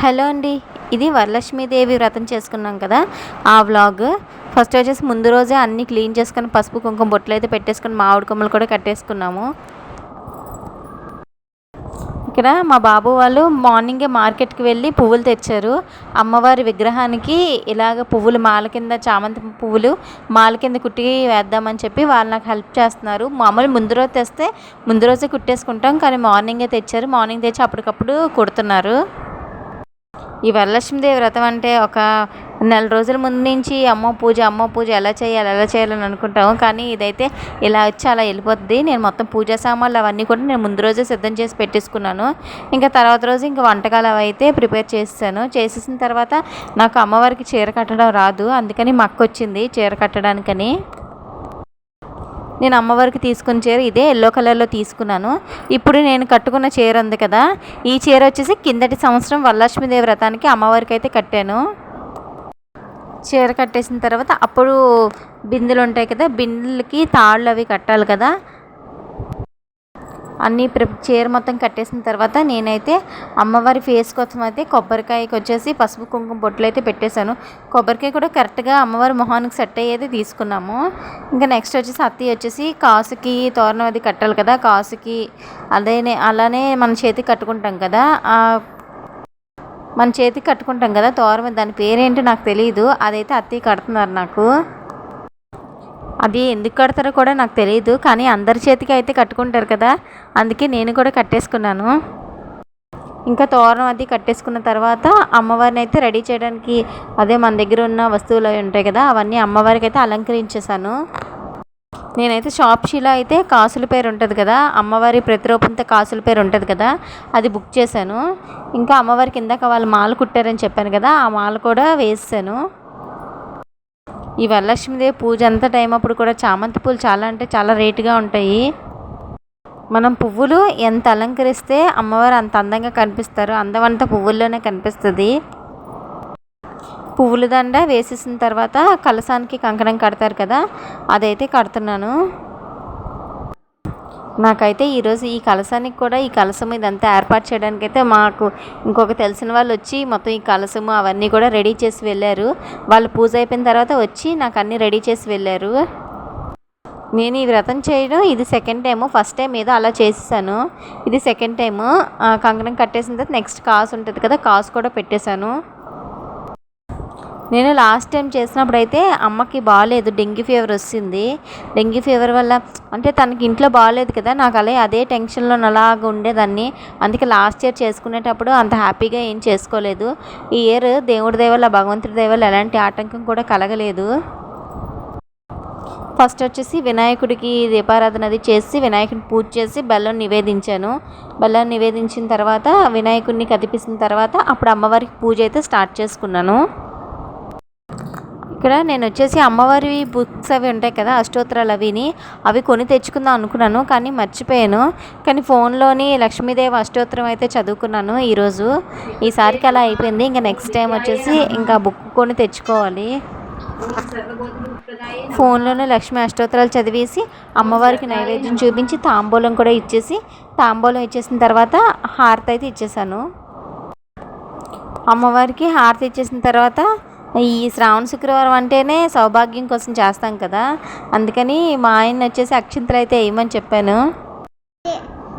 Hello అండి ఇది వరలక్ష్మీదేవి వ్రతం చేసుకున్నాం కదా ఆ వ్లాగ్. ఫస్ట్ వచ్చేసి ముందు రోజే అన్నీ క్లీన్ చేసుకొని పసుపు కుంకుమ బొట్లు అయితే పెట్టేసుకొని మామిడి కొమ్మలు కూడా కట్టేసుకున్నాము. ఇక్కడ మా బాబు వాళ్ళు మార్నింగే మార్కెట్కి వెళ్ళి పువ్వులు తెచ్చారు. అమ్మవారి విగ్రహానికి ఇలాగ పువ్వులు మాల కింద చామంతి పువ్వులు మాల కింద కుట్టి వేద్దామని చెప్పి వాళ్ళు నాకు హెల్ప్ చేస్తున్నారు. మామూలు ముందు రోజు తెస్తే ముందు రోజే కుట్టేసుకుంటాం కానీ మార్నింగే తెచ్చారు. మార్నింగ్ తెచ్చి అప్పటికప్పుడు కుడుతున్నారు. ఈ వరలక్ష్మీదేవి వ్రతం అంటే ఒక నెల రోజుల ముందు నుంచి అమ్మ పూజ అమ్మ పూజ ఎలా చేయాలి ఎలా చేయాలని అనుకుంటాము. కానీ ఇదైతే ఇలా వచ్చి అలా వెళ్ళిపోతుంది. నేను మొత్తం పూజా సామాన్లు అవన్నీ కూడా నేను ముందు రోజే సిద్ధం చేసి పెట్టేసుకున్నాను. ఇంకా తర్వాత రోజు ఇంకా వంటకాలు అవి అయితే ప్రిపేర్ చేసాను చేసేసిన తర్వాత నాకు అమ్మవారికి చీర కట్టడం రాదు. అందుకని మక్క వచ్చింది చీర కట్టడానికని. నేను అమ్మవారికి తీసుకున్న చీర ఇదే ఎల్లో కలర్లో తీసుకున్నాను. ఇప్పుడు నేను కట్టుకున్న చీర ఉంది కదా ఈ చీర వచ్చేసి కిందటి సంవత్సరం వరలక్ష్మీదేవి వ్రతానికి అమ్మవారికి అయితే కట్టాను. చీర కట్టేసిన తర్వాత అప్పుడు బిందెలు ఉంటాయి కదా బిందెలకి తాళ్ళు అవి కట్టాలి కదా అన్నీ ప్రి చీర మొత్తం కట్టేసిన తర్వాత నేనైతే అమ్మవారి ఫేస్ కోసం అయితే కొబ్బరికాయకి వచ్చేసి పసుపు కుంకుమ బొట్లు అయితే పెట్టేశాను. కొబ్బరికాయ కూడా కరెక్ట్గా అమ్మవారి మొహానికి సెట్ అయ్యేది తీసుకున్నాము. ఇంకా నెక్స్ట్ వచ్చేసి అత్తి వచ్చేసి కాసుకి తోరణం అది కట్టాలి కదా కాసుకి అదేనే అలానే మన చేతికి కట్టుకుంటాం కదా మన చేతికి కట్టుకుంటాం కదా తోరణం దాని పేరేంటో నాకు తెలియదు అదైతే అత్తి కడుతున్నారు నాకు. అది ఎందుకు కడతారో కూడా నాకు తెలియదు కానీ అందరి చేతికి అయితే కట్టుకుంటారు కదా. అందుకే నేను కూడా కట్టేసుకున్నాను. ఇంకా తోరణం అది కట్టేసుకున్న తర్వాత అమ్మవారిని అయితే రెడీ చేయడానికి అదే మన దగ్గర ఉన్న వస్తువులు అవి ఉంటాయి కదా అవన్నీ అమ్మవారికి అయితే అలంకరించేశాను. నేనైతే షాప్ షీలో అయితే కాసుల పేరు ఉంటుంది కదా అమ్మవారి ప్రతిరూపంతో కాసుల పేరు ఉంటుంది కదా అది బుక్ చేశాను. ఇంకా అమ్మవారికి ఇందాక వాళ్ళు మాల కుట్టారని చెప్పాను కదా ఆ మాల కూడా వేసాను ఈ వరలక్ష్మీదేవి పూజ అంత టైం అప్పుడు కూడా చామంతి పూలు చాలా అంటే చాలా రేటుగా ఉంటాయి. మనం పువ్వులు ఎంత అలంకరిస్తే అమ్మవారు అంత అందంగా కనిపిస్తారు. అందం అంతా పువ్వుల్లోనే కనిపిస్తుంది. పువ్వుల దండ వేసేసిన తర్వాత కలసానికి కంకణం కడతారు కదా అదైతే కడుతున్నాను. నాకైతే ఈరోజు ఈ కలసానికి కూడా ఈ కలసం ఇదంతా ఏర్పాటు చేయడానికి అయితే మాకు ఇంకొక తెలిసిన వాళ్ళు వచ్చి మొత్తం ఈ కలసము అవన్నీ కూడా రెడీ చేసి వెళ్ళారు. వాళ్ళు పూజ అయిపోయిన తర్వాత వచ్చి నాకు అన్నీ రెడీ చేసి వెళ్ళారు. నేను ఈ వ్రతం చేయడం ఇది సెకండ్ టైము. ఫస్ట్ టైం ఏదో అలా చేసేసాను. ఇది సెకండ్ టైము. కంకణం కట్టేసిన తర్వాత నెక్స్ట్ కాసు ఉంటుంది కదా కాసు కూడా పెట్టేశాను. నేను లాస్ట్ టైం చేసినప్పుడు అయితే అమ్మకి బాగాలేదు డెంగ్యూ ఫీవర్ వచ్చింది డెంగ్యూ ఫీవర్ వల్ల అంటే తనకి ఇంట్లో బాగాలేదు కదా నాకు అలా అదే టెన్షన్లో అలాగ ఉండేదాన్ని. అందుకే లాస్ట్ ఇయర్ చేసుకునేటప్పుడు అంత హ్యాపీగా ఏం చేసుకోలేదు. ఈ ఇయర్ దేవుడి దేవల్ల భగవంతుడి దేవల్ల ఎలాంటి ఆటంకం కూడా కలగలేదు. ఫస్ట్ వచ్చేసి వినాయకుడికి దీపారాధన అది చేసి వినాయకుడిని పూజ చేసి బెల్లం నివేదించాను. బెల్లం నివేదించిన తర్వాత వినాయకుడిని కదిపిసిన తర్వాత అప్పుడు అమ్మవారికి పూజ అయితే స్టార్ట్ చేసుకున్నాను. ఇక్కడ నేను వచ్చేసి అమ్మవారి బుక్స్ అవి ఉంటాయి కదా అష్టోత్తరాలు అవిని అవి కొని తెచ్చుకుందాం అనుకున్నాను కానీ మర్చిపోయాను. కానీ ఫోన్లోని లక్ష్మీదేవి అష్టోత్తరం అయితే చదువుకున్నాను ఈరోజు. ఈసారికి అలా అయిపోయింది. ఇంకా నెక్స్ట్ టైం వచ్చేసి ఇంకా బుక్ కొని తెచ్చుకోవాలి. ఫోన్లోనే లక్ష్మీ అష్టోత్తరాలు చదివేసి అమ్మవారికి నైవేద్యం చూపించి తాంబూలం కూడా ఇచ్చేసి తాంబూలం ఇచ్చేసిన తర్వాత హారతి అయితే ఇచ్చేసాను. అమ్మవారికి హారతి ఇచ్చేసిన తర్వాత ఈ శ్రావణ శుక్రవారం అంటేనే సౌభాగ్యం కోసం చేస్తాం కదా. అందుకని మా ఆయన వచ్చేసి అక్షింతలు అయితే వేయమని చెప్పాను.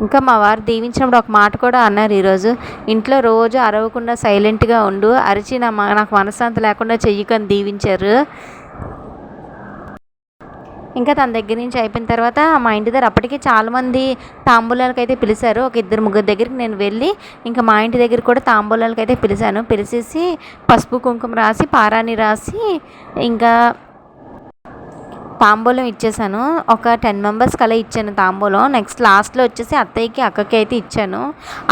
ఇంకా మా వారు దీవించినప్పుడు ఒక మాట కూడా అన్నారు ఈరోజు. ఇంట్లో రోజు అరవకుండా సైలెంట్గా ఉండు. అరిచి నా నాకు మనశ్శాంతి లేకుండా చెయ్యకని దీవించారు. ఇంకా తన దగ్గర నుంచి అయిపోయిన తర్వాత మా ఇంటి దగ్గర అప్పటికి చాలామంది తాంబూలాలకు అయితే పిలిచారు. ఒక ఇద్దరు ముగ్గురు దగ్గరికి నేను వెళ్ళి ఇంకా మా ఇంటి దగ్గర కూడా తాంబూలాలకు అయితే పిలిచాను. పిలిచేసి పసుపు కుంకుమ రాసి పారాని రాసి ఇంకా తాంబూలం ఇచ్చేసాను ఒక టెన్ మెంబర్స్ అలా ఇచ్చాను తాంబూలం. నెక్స్ట్ లాస్ట్లో వచ్చేసి అత్తయ్యకి అక్కకి అయితే ఇచ్చాను.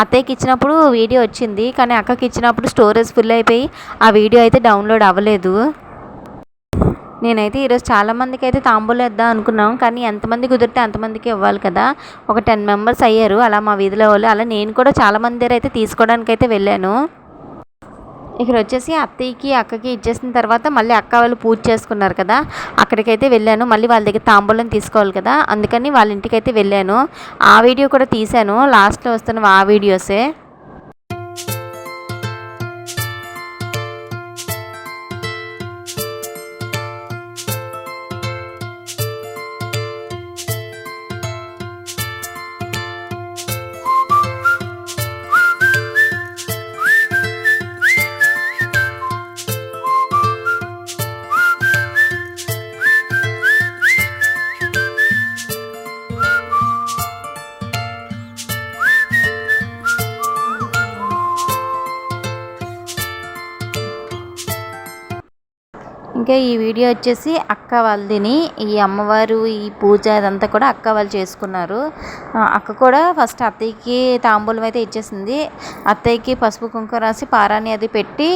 అత్తయ్యకి ఇచ్చినప్పుడు వీడియో వచ్చింది. కానీ అక్కకి ఇచ్చినప్పుడు స్టోరేజ్ ఫుల్ అయిపోయి ఆ వీడియో అయితే డౌన్లోడ్ అవ్వలేదు. నేనైతే ఈరోజు చాలామందికి అయితే తాంబూలం ఇద్దాం అనుకున్నాం. కానీ ఎంతమంది కుదిరితే అంతమందికి ఇవ్వాలి కదా. ఒక టెన్ మెంబర్స్ అయ్యారు. అలా మా వీధిలో వాళ్ళు. అలా నేను కూడా చాలామంది దగ్గర అయితే తీసుకోవడానికి అయితే వెళ్ళాను. ఇక్కడ వచ్చేసి అత్తయ్యకి అక్కకి ఇచ్చేసిన తర్వాత మళ్ళీ అక్క వాళ్ళు పూజ చేసుకున్నారు కదా. అక్కడికైతే వెళ్ళాను. మళ్ళీ వాళ్ళ దగ్గర తాంబూలం తీసుకోవాలి కదా. అందుకని వాళ్ళ ఇంటికి అయితే వెళ్ళాను. ఆ వీడియో కూడా తీశాను. లాస్ట్లో వస్తున్న ఆ వీడియోసే. ఇంకా ఈ వీడియో వచ్చేసి అక్క వాళ్ళదిని ఈ అమ్మవారు ఈ పూజ అదంతా కూడా అక్క వాళ్ళు చేసుకున్నారు. అక్క కూడా ఫస్ట్ అత్తయ్యకి తాంబూలం అయితే ఇచ్చేసింది. అత్తయ్యకి పసుపు కుంకుమ రాసి పారాని అది పెట్టి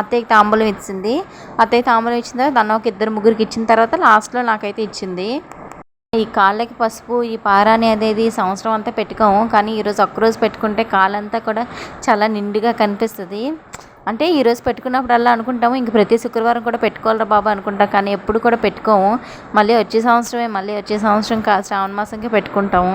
అత్తయ్యకి తాంబూలం ఇచ్చింది. అత్తయ్య తాంబూలం ఇచ్చిన తర్వాత దాన్ని ఒక ఇద్దరు ముగ్గురికి ఇచ్చిన తర్వాత లాస్ట్లో నాకైతే ఇచ్చింది. ఈ కాళ్ళకి పసుపు ఈ పారాని అనేది సంవత్సరం అంతా పెట్టుకోము. కానీ ఈరోజు ఒక్కరోజు పెట్టుకుంటే కాళ్ళంతా కూడా చాలా నిండుగా కనిపిస్తుంది. అంటే ఈరోజు పెట్టుకున్నప్పుడల్లా అనుకుంటాము ఇంక ప్రతి శుక్రవారం కూడా పెట్టుకోవాలరా బాబా అనుకుంటాం కానీ ఎప్పుడు కూడా పెట్టుకోము. మళ్ళీ వచ్చే సంవత్సరమే మళ్ళీ వచ్చే సంవత్సరం కా శ్రావణ మాసంకే పెట్టుకుంటాము.